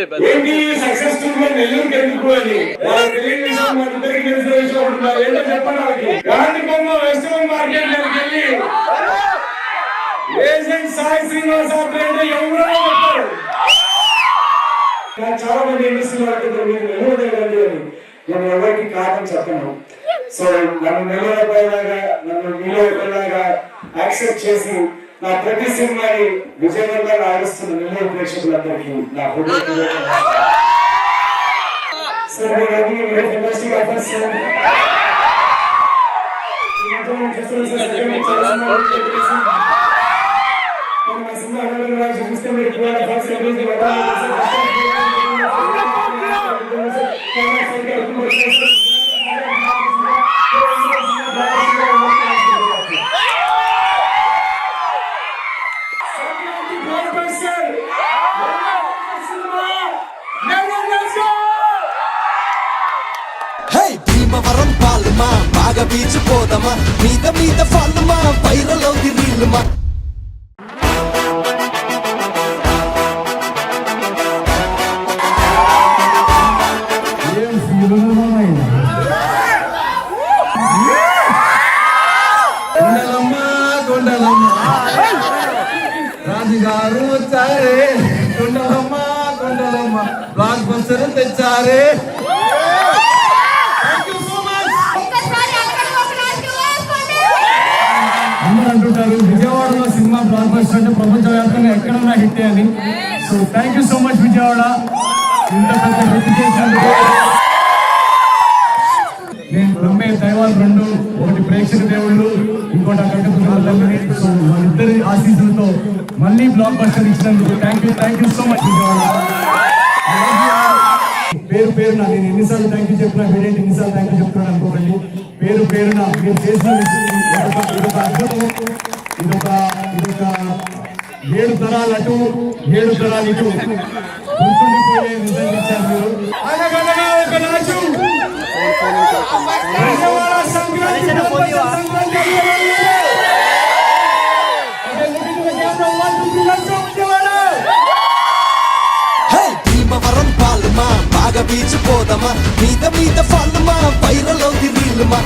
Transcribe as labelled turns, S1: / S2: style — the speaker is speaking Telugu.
S1: ఏంటి? సక్సెస్ఫుల్గా నెల్లూరుకి ఎందుకు అని వాళ్ళకి తెలియని ఇద్దరికి తెలిసిన విషయం ఒకటి ఏంటో చెప్పండి వాళ్ళకి. గాంధీ బొమ్మ మార్కెట్ దగ్గరికి వెళ్ళి ఏజెంట్ సాయి శ్రీనివాస్ ఆపరేటర్ ఎవరో చెప్పారు. చాలా మంది ఇండస్ట్రీ వాళ్ళకి మీరు నెల్లూరు అని. నేను ఎవరికి కారణం చెప్పను. సో నన్ను నిలబడిపోయేలాగా నన్ను నిలబడిపోయేలాగా యాక్సెప్ట్ చేసి నా ప్రతి సినిమాని విజయవంతంగా ఆడిస్తున్న నెల్లూరు ప్రేక్షకులందరికీ నా హృదయపూర్వక చూస్తే మీరు
S2: బీచ్ పోదమా మీద మీద ఫాలుమా వైరల్ అవుది రీలుమా
S3: రాజుగారు వచ్చారే. కొండలమ్మ కొండలమ్మ బ్లాక్ బస్టర్ తెచ్చారే. అంటుంటారు విజయవాడలో సినిమా బ్లాక్ బస్టర్ అంటే ప్రపంచవ్యాప్తంగా ఎక్కడన్నా హిట్ అని so thank you so much Vijayawada. ఇంత పెద్ద హిట్ చేసినందుకు నేను నమ్మే దైవాలు రెండు ఒకటి ప్రేక్షక దేవుళ్ళు ఇంకోటి అక్కడ సో వాళ్ళిద్దరి ఆశీస్సులతో మళ్ళీ బ్లాక్ బస్టర్ ఇచ్చినందుకు thank you thank you so much Vijayawada. ఎన్నిసార్లు థ్యాంక్ యూ చెప్పినా మీరేంటి ఎన్నిసార్లు థ్యాంక్ యూ చెప్తున్నాను అనుకోకండి. పేరు పేరున మీరు చేసిన ఇదొక ఇదొక అద్భుతం ఇదొక ఇదొక ఏడు తరాలు అటు ఏడు తరాలు ఇటు. గుర్తుండిపోయే
S2: బీచ్ పోదమా? మీద మీద ఫాలుమా వైరల్ అవుది రీలుమా